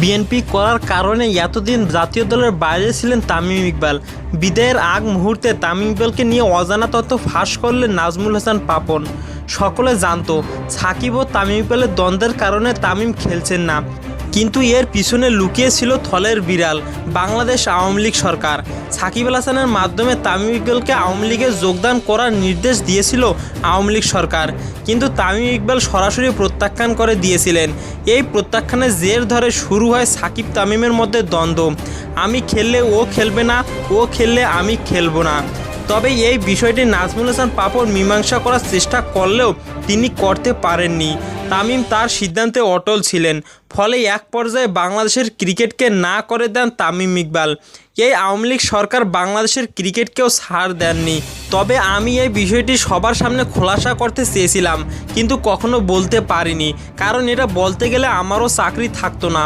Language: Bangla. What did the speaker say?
বিএনপি করার কারণে এতদিন জাতীয় দলের বাইরে ছিলেন তামিম ইকবাল। বিদায়ের আগ মুহূর্তে তামিম ইকবালকে নিয়ে অজানা তথ্য ফাঁস করলেন নাজমুল হাসান পাপন। সকলে জানত, সাকিব ও তামিম ইকবালের দ্বন্দ্বের কারণে তামিম খেলছেন না। কিন্তু এর পিছনে লুকিয়ে ছিল থলের বিড়াল, বাংলাদেশ আওয়ামী লীগ সরকার। সাকিব আল হাসানের মাধ্যমে তামিম ইকবালকে আওয়ামী লীগে যোগদান করার নির্দেশ দিয়েছিল আওয়ামী লীগ সরকার। কিন্তু তামিম ইকবাল সরাসরি প্রত্যাখ্যান করে দিয়েছিলেন। এই প্রত্যাখ্যানের জের ধরে শুরু হয় সাকিব তামিমের মধ্যে দ্বন্দ্ব। আমি খেললে ও খেলবে না, ও খেললে আমি খেলব না। তবে এই বিষয়টি নাজমুল হাসান পাপড় মীমাংসা করার চেষ্টা করলেও তিনি করতে পারেননি। তামিম তার সিদ্ধান্তে অটল ছিলেন, ফলে এক পর্যায়ে বাংলাদেশের ক্রিকেটকে না করে দেন তামিম ইকবাল। এই আওয়ামী লীগ সরকার বাংলাদেশের ক্রিকেটকেও ছাড় দেননি। তবে আমি এই বিষয়টি সবার সামনে খোলাসা করতে চেয়েছিলাম, কিন্তু কখনো বলতে পারিনি, কারণ এটা বলতে গেলে আমারও চাকরি থাকতো না।